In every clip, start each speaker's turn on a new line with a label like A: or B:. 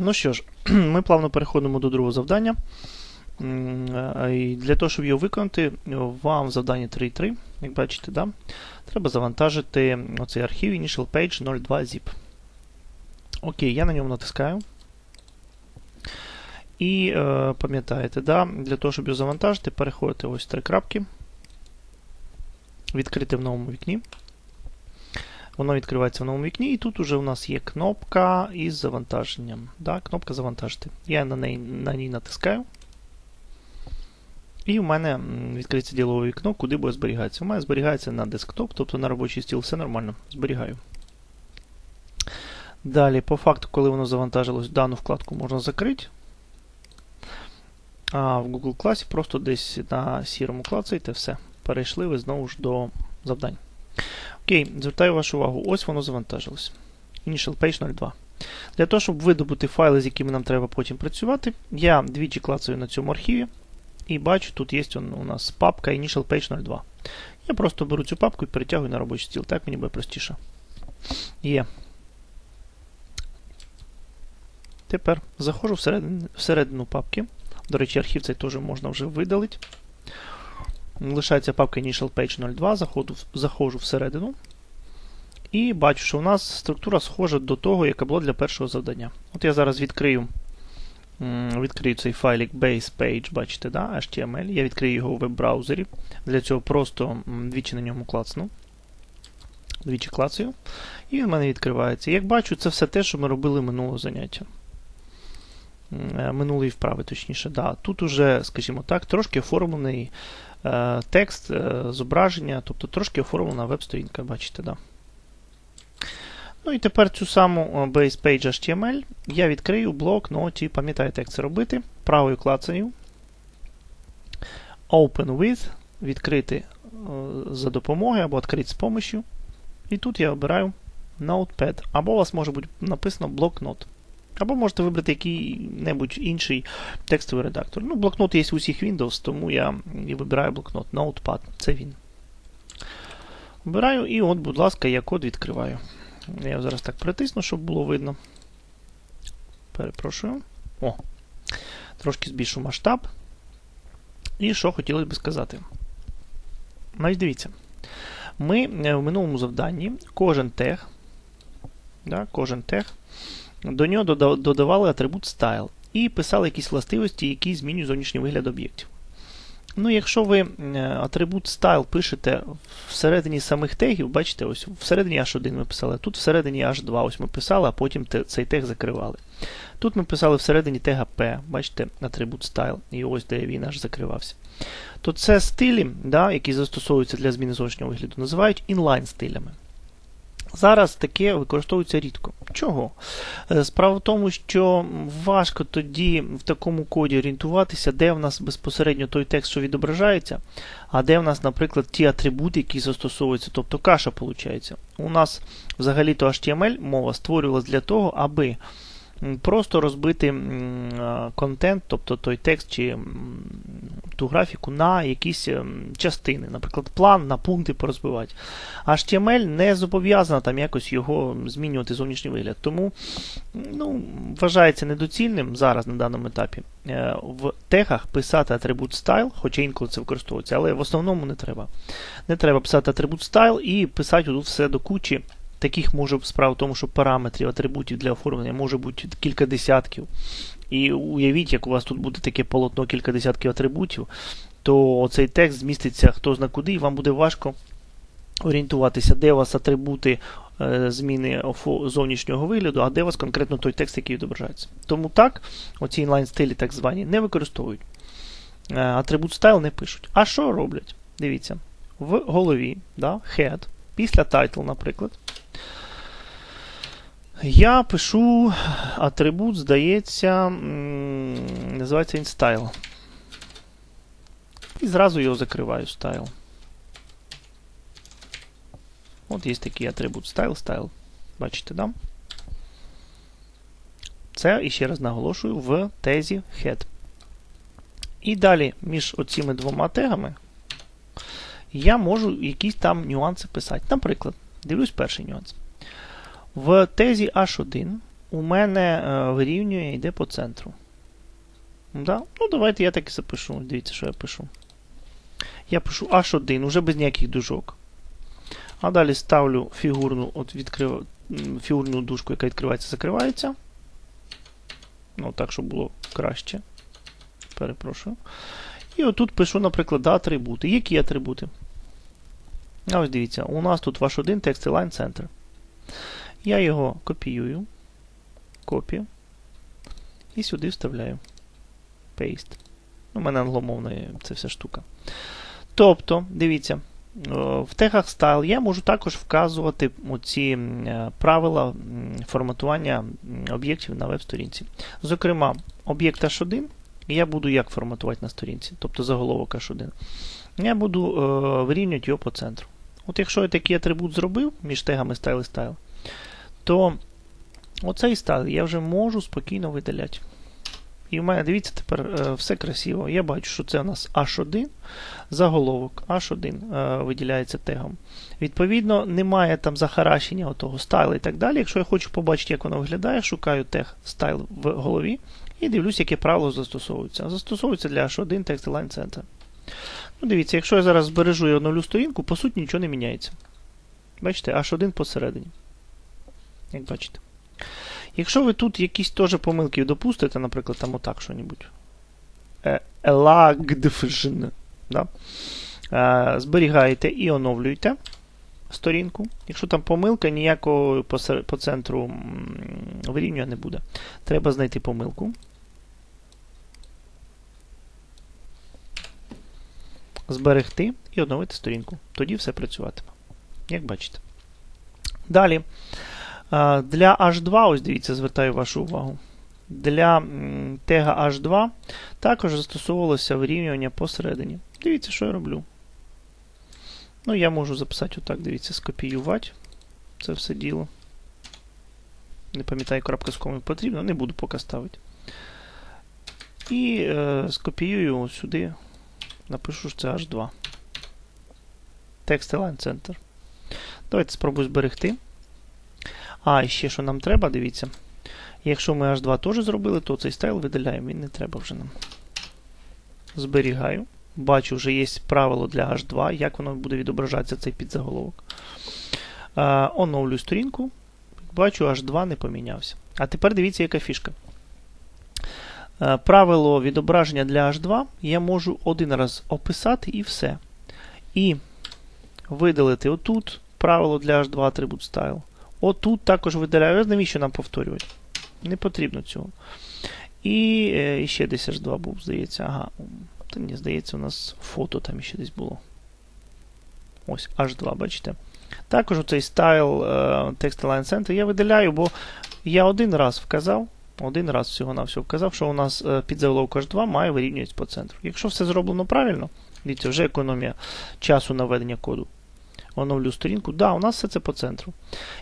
A: Ну що ж, ми плавно переходимо до другого завдання. Е, І для того, щоб його виконати, вам в завданні 3.3, як бачите, да, треба завантажити оцей архів Initial Page 02 zip. Окей, я на ньому натискаю. І е, пам'ятаєте, да, для того, щоб його завантажити, переходите ось три крапки, відкрити в новому вікні. Воно відкривається в новому вікні, і тут уже у нас є кнопка із завантаженням. Да, Кнопка завантажити. Я на, неї, на ній натискаю. І у мене відкриється ділове вікно, куди буде зберігатися. У мене зберігається на десктоп, тобто на робочий стіл, все нормально. Зберігаю. Далі, по факту, коли воно завантажилось, дану вкладку можна закрити. А в Google класі просто десь на сірому клацаєте, все. Перейшли ви знову ж до завдань. Окей, звертаю вашу увагу, ось воно завантажилось. Initial Page 02. Для того, щоб видобути файли, з якими нам треба потім працювати, я двічі клацаю на цьому архіві. І бачу, тут є у нас папка Initial Page 02. Я просто беру цю папку і перетягую на робочий стіл. Так мені буде простіше. Є. Тепер заходжу всередину, всередину папки. До речі, архів цей теж можна вже видалити. Лишається папка Initial Page 02, заходу, заходжу всередину. І бачу, що у нас структура схожа до того, яка була для першого завдання. От я зараз відкрию відкрию цей файлик base page, бачите, да, HTML. Я відкрию його у веб-браузері. Для цього просто двічі на ньому клацну. Двічі клацаю. І в мене відкривається. Як бачу, це все те, що ми робили минулого заняття. Минулої вправи, точніше. Да. Тут уже, скажімо так, трошки оформлений е, текст, е, зображення, тобто трошки оформлена веб-сторінка, бачите, да. Ну і тепер цю саму base page HTML я відкрию в блокноті. Пам'ятаєте, як це робити. Правою клацанню. Open with, відкрити за допомогою або відкрити з помощью. І тут я обираю Notepad. Або у вас може бути написано блокнот. Або можете вибрати який-небудь інший текстовий редактор. Ну, блокнот є у всіх Windows, тому я і вибираю блокнот. Notepad. Це він. Обираю і от, будь ласка, я код відкриваю. Я зараз так притисну, щоб було видно. Перепрошую. О, трошки збільшу масштаб. І що хотілося би сказати. Навіть дивіться. Ми в минулому завданні кожен тег, да, кожен тег, до нього додавали атрибут style і писали якісь властивості, які змінюють зовнішній вигляд об'єктів. Ну, якщо ви атрибут style пишете всередині самих тегів, бачите, ось всередині H1 ми писали, тут всередині H2 ось ми писали, а потім цей тег закривали. Тут ми писали всередині тега P, бачите, атрибут style, і ось де він аж закривався. То це стилі, да, які застосовуються для зміни зовнішнього вигляду, називають інлайн стилями. Зараз таке використовується рідко. Чого? Справа в тому, що важко тоді в такому коді орієнтуватися, де в нас безпосередньо той текст, що відображається, а де в нас, наприклад, ті атрибути, які застосовуються, тобто каша виходить. У нас взагалі-то HTML мова створювалась для того, аби просто розбити контент, тобто той текст чи ту графіку на якісь частини, наприклад, план на пункти порозбивати. HTML не зобов'язано там якось його змінювати зовнішній вигляд. Тому ну, вважається недоцільним зараз на даному етапі е, в тегах писати атрибут style, хоча інколи це використовується, але в основному не треба. Не треба писати атрибут style і писати тут все до кучі. Таких може справа в тому, що параметрів атрибутів для оформлення може бути кілька десятків. І уявіть, як у вас тут буде таке полотно кілька десятків атрибутів, то цей текст зміститься хто зна куди, і вам буде важко орієнтуватися, де у вас атрибути е, зміни зовнішнього вигляду, а де у вас конкретно той текст, який відображається. Тому так, оці інлайн-стилі так звані не використовують. Е, атрибут style не пишуть. А що роблять? Дивіться, в голові, да, head, після title, наприклад. Я пишу атрибут, здається, називається InStyle. І зразу його закриваю style. От є такий атрибут style, style. Бачите, да? Це, і ще раз наголошую, в тезі head. І далі між оціми двома тегами я можу якісь там нюанси писати. Наприклад, дивлюсь перший нюанс. В тезі H1 у мене е, вирівнює йде по центру. Да? Ну, давайте я так і запишу. Дивіться, що я пишу. Я пишу H1, уже без ніяких дужок. А далі ставлю фігурну от відкрив... фігурну дужку, яка відкривається, закривається. Ну, так, щоб було краще. Перепрошую. І отут пишу, наприклад, атрибути. Які атрибути? А ось дивіться, у нас тут ваш один текст Line Center. Я його копіюю. Копію. І сюди вставляю. Paste. У мене англомовна це вся штука. Тобто, дивіться, в тегах Style я можу також вказувати оці правила форматування об'єктів на веб-сторінці. Зокрема, об'єкт H1 я буду як форматувати на сторінці, тобто заголовок H1. Я буду е, вирівнювати його по центру. От якщо я такий атрибут зробив між тегами Style і Style, то оцей стайл я вже можу спокійно видаляти. І в мене, дивіться, тепер е, все красиво. Я бачу, що це у нас H1, заголовок H1 е, виділяється тегом. Відповідно, немає там захаращення отого стайлу і так далі. Якщо я хочу побачити, як воно виглядає, шукаю тег стайл в голові і дивлюсь, яке правило застосовується. Застосовується для H1 Text Align Center. Ну, Дивіться, якщо я зараз збережу і оновлю сторінку, по суті нічого не міняється. Бачите, H1 посередині. Як бачите. Якщо ви тут якісь теж помилки допустите, наприклад, там отак що-небудь. Елагдфжн. Да? Е, зберігаєте і оновлюєте сторінку. Якщо там помилка, ніякого по, по центру вирівнювання не буде. Треба знайти помилку. Зберегти і оновити сторінку. Тоді все працюватиме. Як бачите. Далі. Для H2, ось дивіться, звертаю вашу увагу. Для тега H2 також застосовувалося вирівнювання посередині. Дивіться, що я роблю. Ну, я можу записати отак, дивіться, скопіювати це все діло. Не пам'ятаю, крапка з комою потрібно, не буду поки ставити. І е, скопіюю сюди, напишу, що це H2. Text Align Center. Давайте спробую зберегти. А, ще що нам треба, дивіться. Якщо ми H2 теж зробили, то цей стайл видаляємо, він не треба вже нам. Зберігаю. Бачу, вже є правило для H2, як воно буде відображатися цей підзаголовок. Е, оновлюю сторінку. Бачу, H2 не помінявся. А тепер дивіться, яка фішка. Е, правило відображення для H2 я можу один раз описати і все. І видалити отут правило для H2 Attribute Style. Отут також видаляю. Навіщо нам повторювати? Не потрібно цього. І е, ще десь H2 був, здається. Ага. Та ні, здається, у нас фото там ще десь було. Ось, H2, бачите? Також оцей стайл uh, Text Align Center я видаляю, бо я один раз вказав, один раз всього-навсього вказав, що у нас uh, підзаголовок H2 має вирівнюватися по центру. Якщо все зроблено правильно, дивіться, вже економія часу наведення коду оновлю сторінку. Да, у нас все це по центру.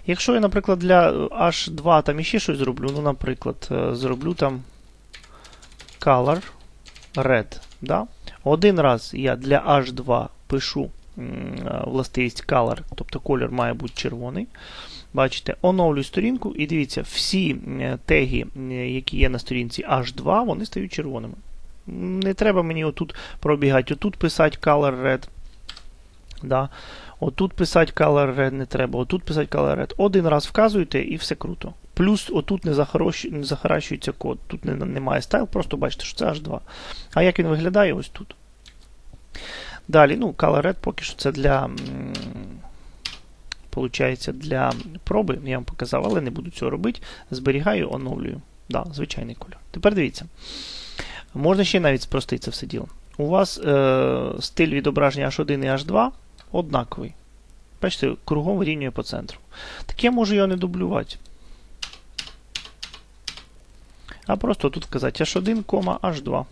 A: Якщо я, наприклад, для H2 там іще щось зроблю, ну, наприклад, е, зроблю там color red. Да? Один раз я для H2 пишу е, властивість color, тобто колір має бути червоний. Бачите, оновлю сторінку, і дивіться, всі е, теги, які є на сторінці H2, вони стають червоними. Не треба мені отут пробігати, отут писати color red. Да. Отут писати color red не треба, отут писати color red. Один раз вказуєте і все круто. Плюс отут не, не захаращується код, тут не, немає стайл, просто бачите, що це H2. А як він виглядає ось тут. Далі, ну, color red поки що це для. Получається, для проби, я вам показав, але не буду цього робити. Зберігаю, оновлюю. Да, звичайний кольор. Тепер дивіться. Можна ще навіть спростити це все діло. У вас е, стиль відображення H1 і H2 однаковий. Бачите, кругом вирівнює по центру. Так я можу його не дублювати. А просто тут вказати H1, H2.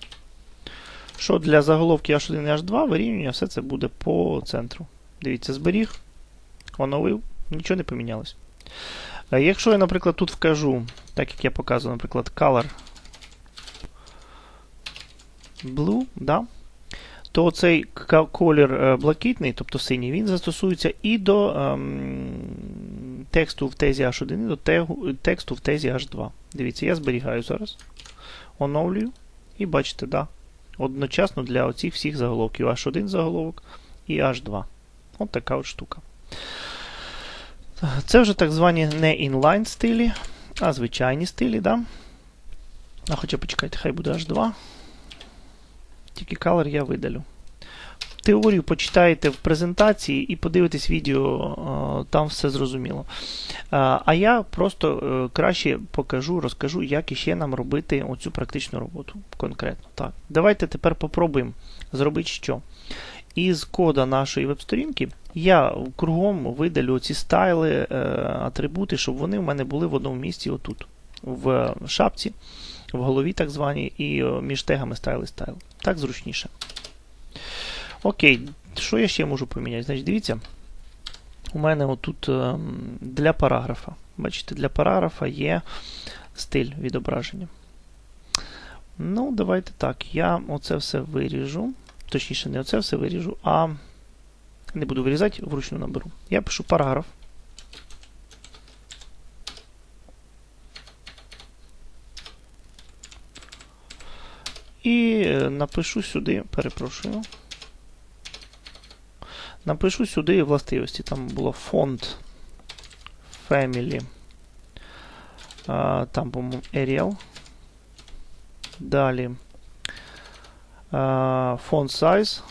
A: Що для заголовки H1 і H2 вирівнює все це буде по центру. Дивіться, зберіг, оновив, нічого не помінялось. Якщо я, наприклад, тут вкажу, так як я показував, наприклад, color blue, да, то цей колір е, блакитний, тобто синій, він застосується і до ем, тексту в тезі H1 і до тексту в тезі H2. Дивіться, я зберігаю зараз, оновлюю, і бачите, да, одночасно для оцих всіх заголовків H1 заголовок і H2. От така от штука. Це вже так звані не інлайн стилі, а звичайні стилі. Да? А хоча почекайте, хай буде H2. Тільки color я видалю. Теорію почитаєте в презентації і подивитесь відео, там все зрозуміло. А я просто е, краще покажу, розкажу, як іще нам робити оцю практичну роботу конкретно. Так, Давайте тепер попробуємо зробити що. Із кода нашої веб-сторінки я кругом видалю ці стайли, е, атрибути, щоб вони в мене були в одному місці отут, в шапці, в голові так званій, і між тегами стайл і стайл. Так зручніше. Окей, що я ще можу поміняти? Значить, дивіться, у мене отут ем, для параграфа. Бачите, для параграфа є стиль відображення. Ну, давайте так. Я оце все виріжу. Точніше, не оце все виріжу, а не буду вирізати, вручну наберу. Я пишу параграф. І е, напишу сюди, перепрошую. Напишу сюди властивості. Там було фонд Family. Там, по-моєму, Arial. Далі. Font size.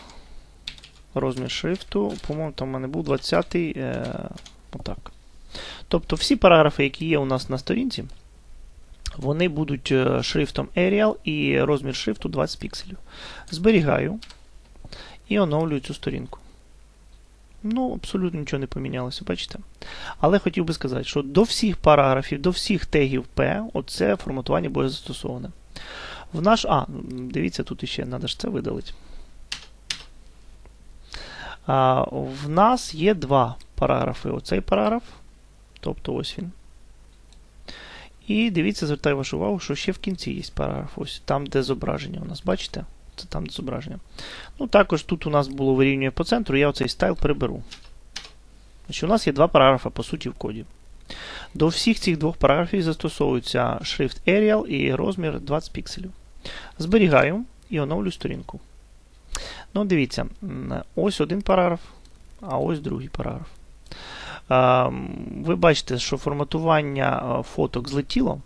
A: Розмір шрифту. По-моєму, там у мене був 20-й. Е, отак. Тобто всі параграфи, які є у нас на сторінці, вони будуть е, шрифтом Arial і розмір шрифту 20 пікселів. Зберігаю і оновлюю цю сторінку. Ну, абсолютно нічого не помінялося, бачите? Але хотів би сказати, що до всіх параграфів, до всіх тегів P, оце форматування буде застосоване. В наш. А, дивіться, тут іще треба ж це видалити. А, В нас є два параграфи. Оцей параграф. Тобто ось він. І дивіться, звертаю вашу увагу, що ще в кінці є параграф. Ось там, де зображення у нас, бачите? Це там де зображення. Ну, Також тут у нас було вирівнює по центру, я оцей стайл приберу. Значить, У нас є два параграфи, по суті, в коді. До всіх цих двох параграфів застосовується шрифт Arial і розмір 20 пікселів. Зберігаю і оновлю сторінку. Ну, дивіться, ось один параграф, а ось другий параграф. Ви бачите, що форматування фоток злетіло,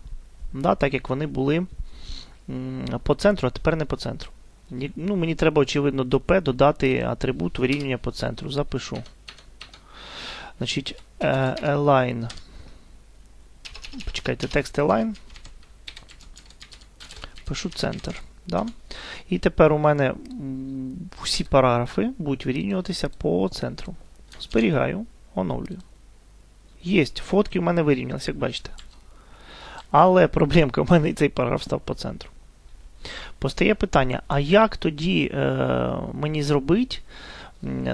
A: да, так як вони були по центру, а тепер не по центру. Ну, Мені треба, очевидно, до P додати атрибут вирівнювання по центру. Запишу. Значить, align. Почекайте, текст align. Пишу центр. Да? І тепер у мене всі параграфи будуть вирівнюватися по центру. Зберігаю, оновлюю. Єсть, фотки в мене вирівнялися, як бачите. Але проблемка, у мене і цей параграф став по центру. Постає питання: а як тоді е, мені зробити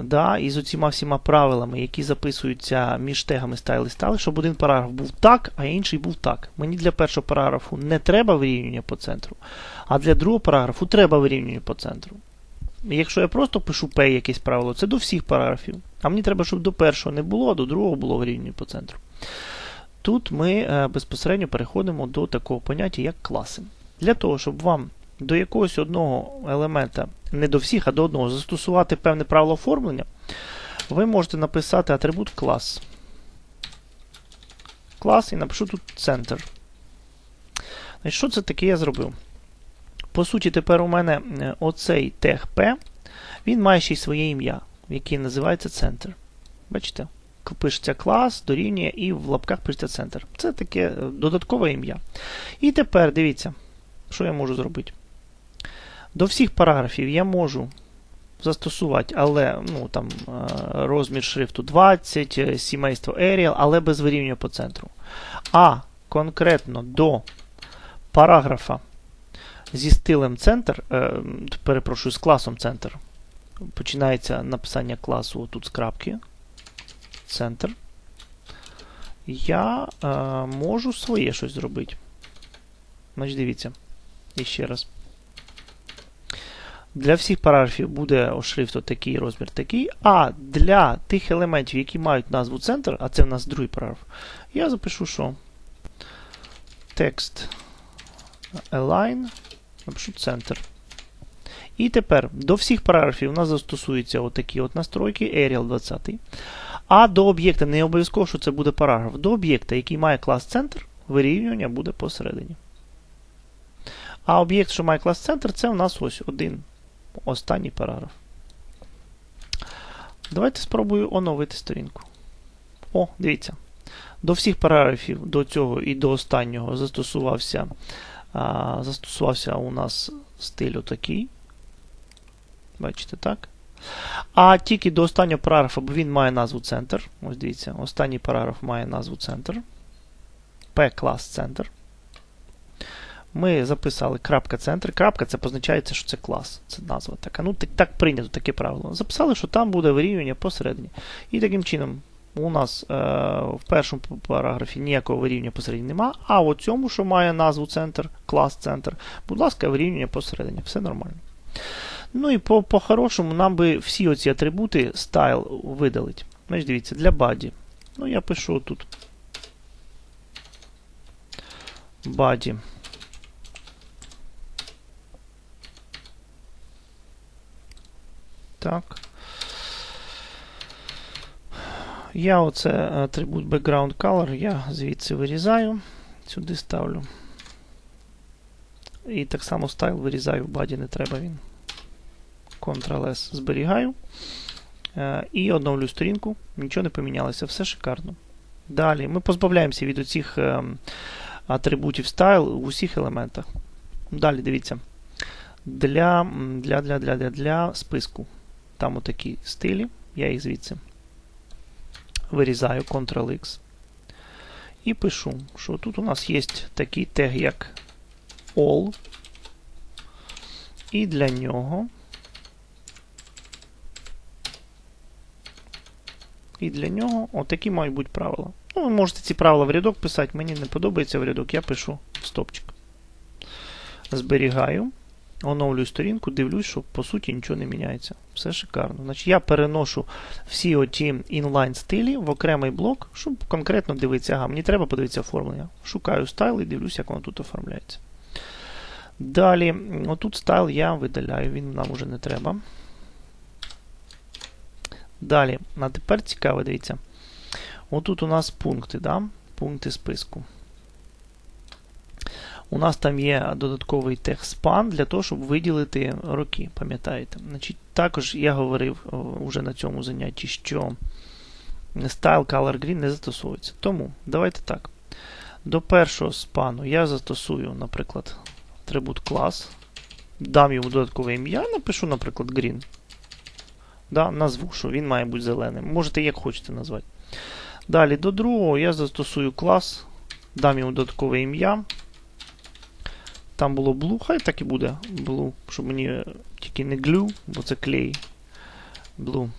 A: да, із оціма всіма правилами, які записуються між тегами стайл стали, щоб один параграф був так, а інший був так. Мені для першого параграфу не треба вирівнювання по центру, а для другого параграфу треба вирівнювання по центру. Якщо я просто пишу P якесь правило, це до всіх параграфів. А мені треба, щоб до першого не було, а до другого було вирівнювання по центру. Тут ми е, безпосередньо переходимо до такого поняття, як класи. Для того, щоб вам до якогось одного елемента, не до всіх, а до одного, застосувати певне правило оформлення, ви можете написати атрибут клас. Клас і напишу тут центр. Що це таке я зробив? По суті, тепер у мене е, оцей тег P, він має ще й своє ім'я, яке називається центр. Бачите? Пишеться клас, дорівнює і в лапках пишеться центр. Це таке е, додаткове ім'я. І тепер дивіться, що я можу зробити. До всіх параграфів я можу застосувати, але ну, там, е, розмір шрифту 20, е, сімейство Arial, але без вирівнювання по центру. А конкретно до параграфа зі стилем центр, е, перепрошую, з класом центр. Починається написання класу тут з крапки. Центр. Я е, можу своє щось зробити. Значить, дивіться. І раз. Для всіх параграфів буде шрифт такий, розмір такий. А для тих елементів, які мають назву центр, а це в нас другий параграф, я запишу, що текст align, напишу центр. І тепер до всіх параграфів у нас застосуються отакі от настройки, Arial 20. А до об'єкта, не обов'язково, що це буде параграф, до об'єкта, який має клас центр, вирівнювання буде посередині. А об'єкт, що має клас центр, це у нас ось один останній параграф. Давайте спробую оновити сторінку. О, дивіться. До всіх параграфів до цього і до останнього застосувався застосувався у нас стиль отакий. Бачите, так? А тільки до останнього параграфа, бо він має назву центр. Ось дивіться, останній параграф має назву центр. P-клас центр. Ми записали крапка центр. Крапка це позначається, що це клас. Це назва така. Ну, так, так прийнято таке правило. Записали, що там буде вирівнювання посередині. І таким чином, у нас е, в першому параграфі ніякого вирівнювання посередині нема, а у цьому, що має назву центр, клас центр, будь ласка, вирівнювання посередині. Все нормально. Ну і по-хорошому по нам би всі оці атрибути style видалить. Значить, дивіться, для body. Ну, я пишу тут body. Так. Я оце атрибут background color, я звідси вирізаю, сюди ставлю. І так само стайл вирізаю в баді, не треба він. Ctrl-S зберігаю. І оновлю сторінку. Нічого не помінялося, все шикарно. Далі ми позбавляємося від оцих атрибутів style в усіх елементах. Далі дивіться. Для, для, для, для, для списку. Там отакі стилі, я їх звідси вирізаю Ctrl-X. І пишу, що тут у нас є такий тег, як all. І для нього. І для нього отакі мають бути правила. Ну, ви можете ці правила в рядок писати, мені не подобається в рядок, я пишу стопчик. Зберігаю. Оновлюю сторінку, дивлюсь, що по суті нічого не міняється. Все шикарно. Значить, Я переношу всі оті інлайн стилі в окремий блок, щоб конкретно дивитися. Ага, мені треба подивитися оформлення. Шукаю стайл і дивлюся, як воно тут оформляється. Далі, отут стайл я видаляю, він нам уже не треба. Далі, а тепер цікаво, дивіться. Отут у нас пункти, да? пункти списку. У нас там є додатковий тег-спан для того, щоб виділити роки, пам'ятаєте? Значить, Також я говорив вже на цьому занятті, що Style Color Green не застосовується. Тому давайте так. До першого спану я застосую, наприклад, атрибут клас, дам йому додаткове ім'я, напишу, наприклад, Green. Да, Назву, що він має бути зеленим. Можете як хочете назвати. Далі до другого я застосую клас, дам йому додаткове ім'я. Там було blue, хай так і буде blue, щоб мені тільки не glue, бо це клей. Blue.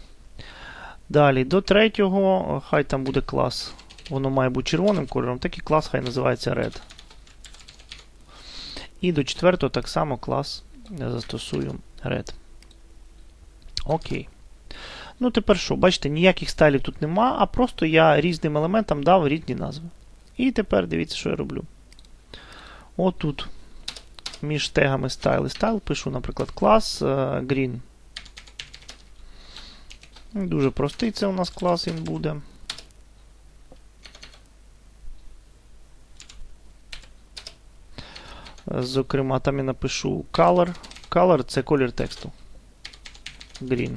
A: Далі до третього, хай там буде клас. Воно має бути червоним кольором, так і клас хай називається red. І до четвертого так само клас я застосую red. Окей. Ну, тепер що? Бачите, ніяких стайлів тут нема, а просто я різним елементам дав різні назви. І тепер дивіться, що я роблю. Отут між тегами style і style пишу, наприклад, клас green. Дуже простий це у нас клас він буде. Зокрема, там я напишу color. Color це колір тексту. Green.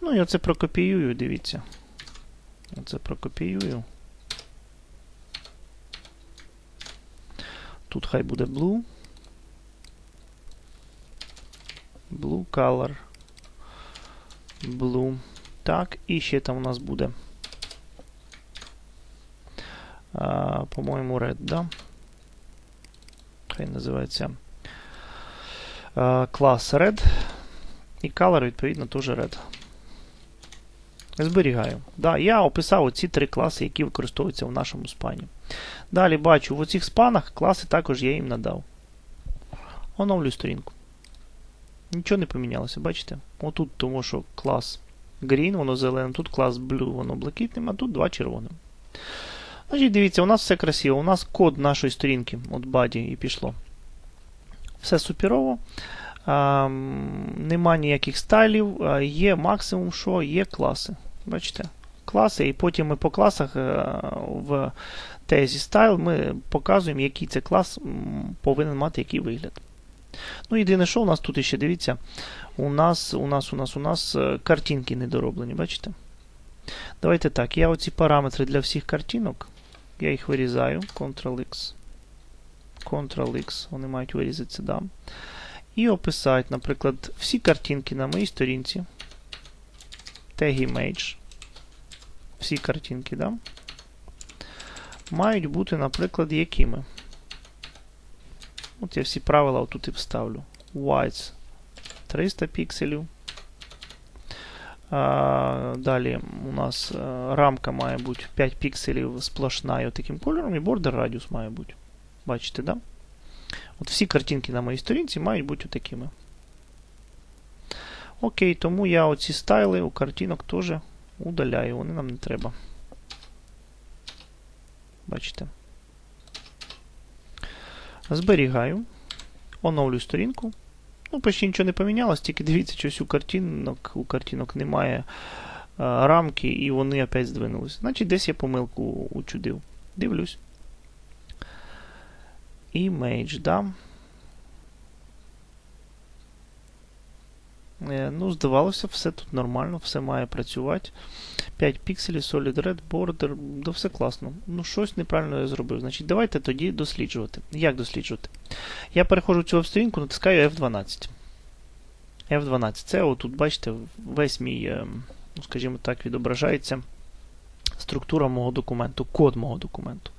A: Ну і оце прокопіюю, дивіться. Оце прокопіюю. Тут хай буде blue. Blue color. Blue. Так, і ще там у нас буде. По-моєму, red, да? Хай називається клас red. І color, відповідно, теж red. Зберігаю. Да, Я описав оці три класи, які використовуються в нашому спані. Далі бачу, в оцих спанах класи також я їм надав. Оновлю сторінку. Нічого не помінялося, бачите? Отут, тому що клас green, воно зеленим, тут клас blue, воно блакитним, а тут два червоним. Значить, дивіться, у нас все красиво. У нас код нашої сторінки, от body і пішло. Все суперово. А, Нема ніяких стайлів, а, є максимум, що є класи. Бачите? Класи, і потім ми по класах а, в тезі стайл ми показуємо, який це клас повинен мати який вигляд. Ну, єдине, що у нас тут ще, дивіться, у нас у нас, у нас, у нас картинки недороблені, бачите? Давайте так, я оці параметри для всіх картинок, я їх вирізаю, Ctrl-X, Ctrl-X, вони мають вирізатися, да. І описати, наприклад, всі картинки на моїй сторінці. Tag image. Всі картинки, да? Мають бути, наприклад, якими. От я всі правила отут і вставлю. Whites 300 пікселів. А, Далі у нас рамка має бути 5 пікселів сплошна таким кольором, і бордер радіус має бути. Бачите, да? От всі картинки на моїй сторінці мають бути такими. Окей, тому я оці стайли у картинок теж удаляю, вони нам не треба. Бачите? Зберігаю. Оновлю сторінку. Ну, почти нічого не помінялось, тільки дивіться, щось у картинок у картинок немає а, рамки, і вони опять здвинулися. Значить, десь я помилку учудив. Дивлюсь. Image, да. Ну, здавалося, все тут нормально, все має працювати. 5 пікселів, Solid Red, Border, да все класно. Ну, щось неправильно я зробив. Значить, давайте тоді досліджувати. Як досліджувати? Я переходжу в цю веб-сторінку, натискаю F12. F12. Це отут, бачите, весь мій, ну, скажімо так, відображається структура мого документу, код мого документу.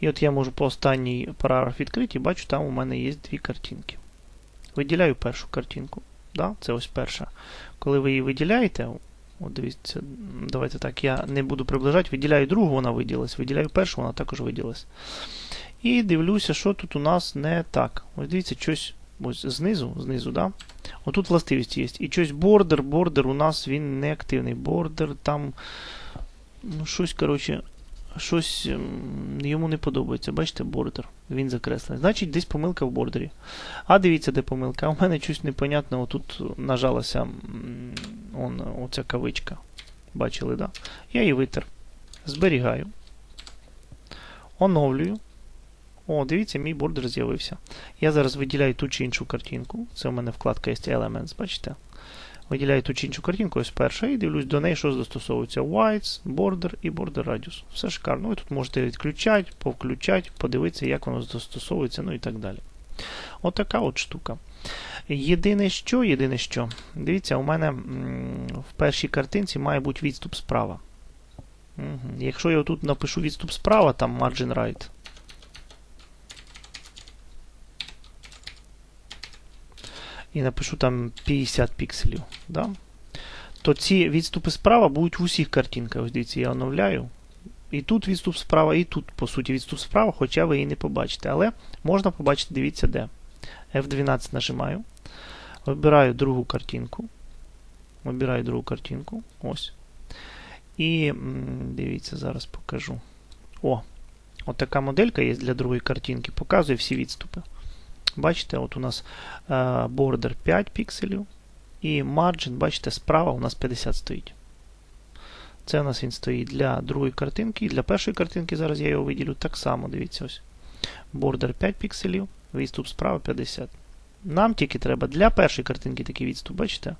A: І от я можу по останній параграф відкрити і бачу, там у мене є дві картинки. Виділяю першу картинку. Да? Це ось перша. Коли ви її виділяєте, от дивіться, давайте так, я не буду приближати, виділяю другу, вона виділилась, виділяю першу, вона також виділилась. І дивлюся, що тут у нас не так. Ось дивіться, щось ось знизу, знизу, да? Отут властивість є. І щось бордер, бордер у нас він не активний. Бордер там. Ну, щось, коротше, щось йому не подобається. Бачите, бордер. Він закреслений. Значить, десь помилка в бордері. А дивіться, де помилка. А у мене щось непонятне. Отут нажалася он, оця кавичка. Бачили, да? Я її витер. Зберігаю. Оновлюю. О, дивіться, мій бордер з'явився. Я зараз виділяю ту чи іншу картинку. Це у мене вкладка є Elements, бачите? Виділяю ту чи іншу картинку, ось перша, і дивлюсь до неї, що застосовується Whites, Border і Border Radius. Все шикарно. Ви тут можете відключати, повключати, подивитися, як воно застосовується, ну і так далі. Отака от, от штука. Єдине що, єдине що, дивіться, у мене в першій картинці має бути відступ справа. Угу. Якщо я тут напишу відступ справа, там margin right, і напишу там 50 пікселів, да? то ці відступи справа будуть в усіх картинках. Ось дивіться, я оновляю. І тут відступ справа, і тут, по суті, відступ справа, хоча ви її не побачите. Але можна побачити, дивіться, де. F12 нажимаю. Вибираю другу картинку. Вибираю другу картинку. Ось. І дивіться, зараз покажу. О, от така моделька є для другої картинки. Показує всі відступи. Бачите, от у нас бордер 5 пікселів. І margin, бачите, справа у нас 50 стоїть. Це у нас він стоїть для другої картинки. І для першої картинки, зараз я його виділю так само, дивіться ось. Бордер 5 пікселів, відступ справа 50. Нам тільки треба для першої картинки такий відступ, бачите?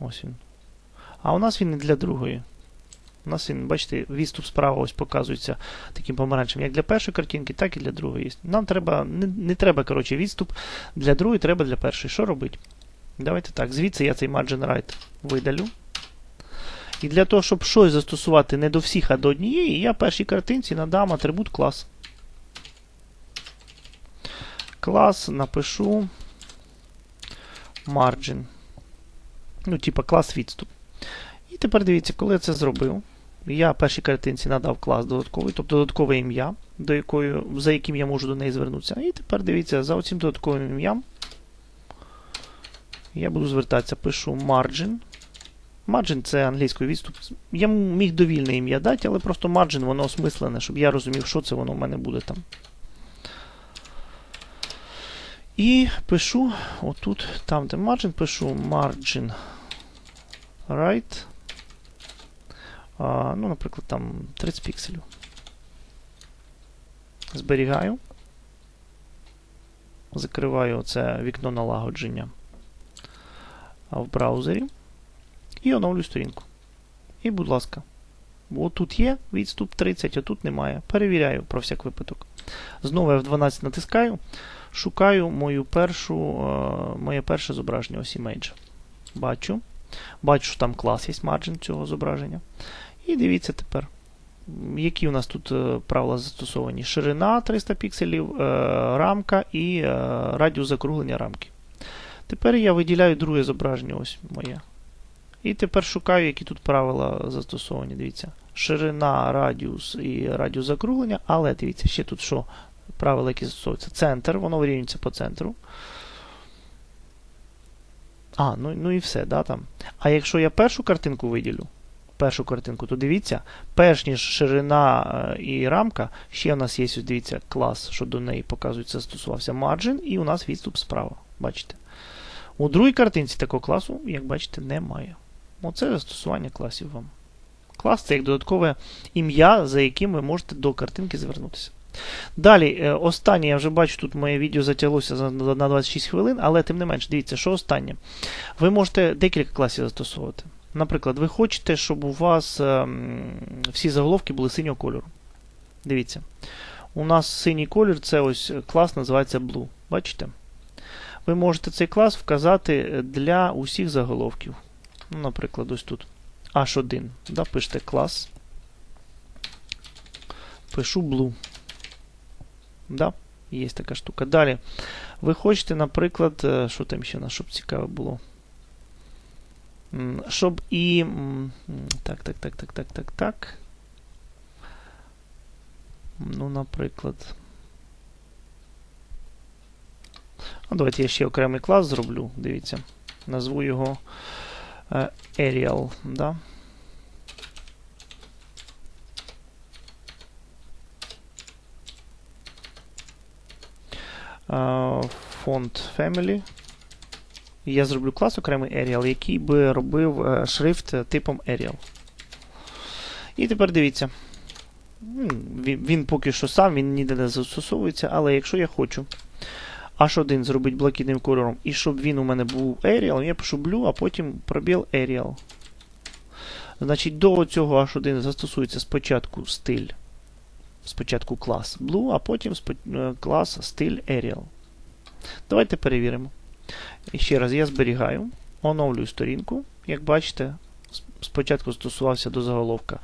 A: Ось він. А у нас він не для другої. У нас він, бачите, відступ справа ось показується таким помаранчем, як для першої картинки, так і для другої. Нам треба, не, не треба, коротше, відступ для другої, треба для першої. Що робити? Давайте так. Звідси я цей margin right видалю. І для того, щоб щось застосувати не до всіх, а до однієї, я першій картинці надам атрибут клас. Клас напишу margin. Ну, типа клас відступ. І тепер дивіться, коли я це зробив. Я першій картинці надав клас додатковий, тобто додаткове ім'я. до якої, за яким я можу до неї звернутися. І тепер дивіться, за оцим додатковим ім'ям я буду звертатися, пишу margin. Margin це англійською відступ. Я міг довільне ім'я дати, але просто margin, воно осмислене, щоб я розумів, що це воно в мене буде там. І пишу, отут, там, де margin, пишу margin right. Ну, наприклад, там 30 пікселів. Зберігаю. Закриваю це вікно налагодження в браузері. І оновлюю сторінку. І, будь ласка, от тут є відступ 30, а тут немає. Перевіряю про всяк випадок. Знову F12 натискаю, шукаю мою першу, е, моє перше зображення, ось імейдж. Бачу. Бачу, що там клас є margin цього зображення. І дивіться тепер, які у нас тут е, правила застосовані. Ширина 300 пікселів, е, рамка і е, радіус закруглення рамки. Тепер я виділяю друге зображення, ось моє. І тепер шукаю, які тут правила застосовані. Дивіться. Ширина, радіус і радіус закруглення, але дивіться, ще тут що правила, які застосовуються. Центр, воно вирівнюється по центру. А, ну ну і все, да, там. А якщо я першу картинку виділю, першу картинку, то дивіться, перш ніж ширина е, і рамка, ще у нас є, ось, дивіться, клас, що до неї показується, застосувався margin, і у нас відступ справа. Бачите? У другій картинці такого класу, як бачите, немає. Оце застосування класів вам. Клас це як додаткове ім'я, за яким ви можете до картинки звернутися. Далі, е, останнє, я вже бачу, тут моє відео затяглося на 26 хвилин, але тим не менш, дивіться, що останнє. Ви можете декілька класів застосовувати. Наприклад, ви хочете, щоб у вас ем, всі заголовки були синього кольору. Дивіться. У нас синій колір це ось клас називається Blue. Бачите? Ви можете цей клас вказати для усіх заголовків. Ну, Наприклад, ось тут H1. Да, Пишете клас. Пишу Blue. Да, Є така штука. Далі. Ви хочете, наприклад, е, що там ще у щоб цікаво було? Щоб і. Так, так, так, так, так, так, так. Ну, наприклад. Ну, Давайте я ще окремий клас зроблю. Дивіться. Назву його uh, Arial. Да? Uh, Font Family. Я зроблю клас окремий Arial, який би робив uh, шрифт типом Arial. І тепер дивіться. Він, він поки що сам, він ніде не застосовується, але якщо я хочу H1 зробити блакитним кольором, і щоб він у мене був Arial, я пишу Blue, а потім пробіл Arial. Значить, до цього H1 застосується спочатку стиль, спочатку клас Blue, а потім е, клас стиль Arial. Давайте перевіримо. І ще раз я зберігаю, оновлюю сторінку. Як бачите, спочатку стосувався до заголовка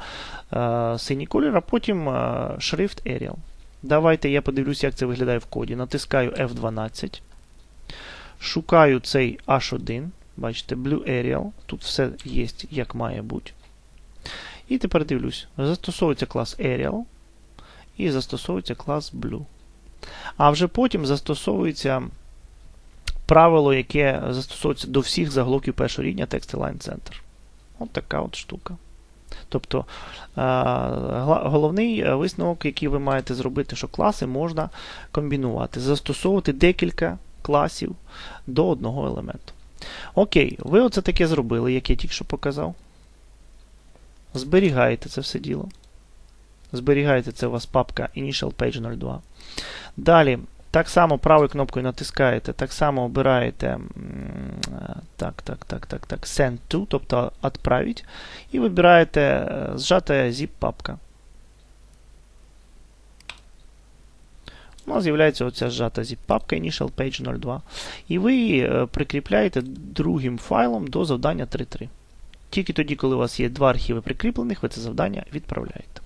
A: е, синій колір, а потім е, шрифт Arial. Давайте я подивлюся, як це виглядає в коді. Натискаю F12. Шукаю цей H1. Бачите, Blue Arial. Тут все є, як має бути. І тепер дивлюсь. Застосовується клас Arial. І застосовується клас Blue. А вже потім застосовується правило, яке застосовується до всіх заголовків першого рівня Text Align Center. От така от штука. Тобто головний е, висновок, який ви маєте зробити, що класи можна комбінувати, застосовувати декілька класів до одного елементу. Окей, ви оце таке зробили, як я тільки що показав. Зберігаєте це все діло. Зберігаєте це у вас папка Initial Page 02. Далі так само правою кнопкою натискаєте, так само обираєте так, так, так, так, так, Send to, тобто «Отправить», і вибираєте е, зжата zip папка. У нас з'являється оця зжата zip папка Initial Page 02. І ви е, прикріпляєте другим файлом до завдання 3.3. Тільки тоді, коли у вас є два архіви прикріплених, ви це завдання відправляєте.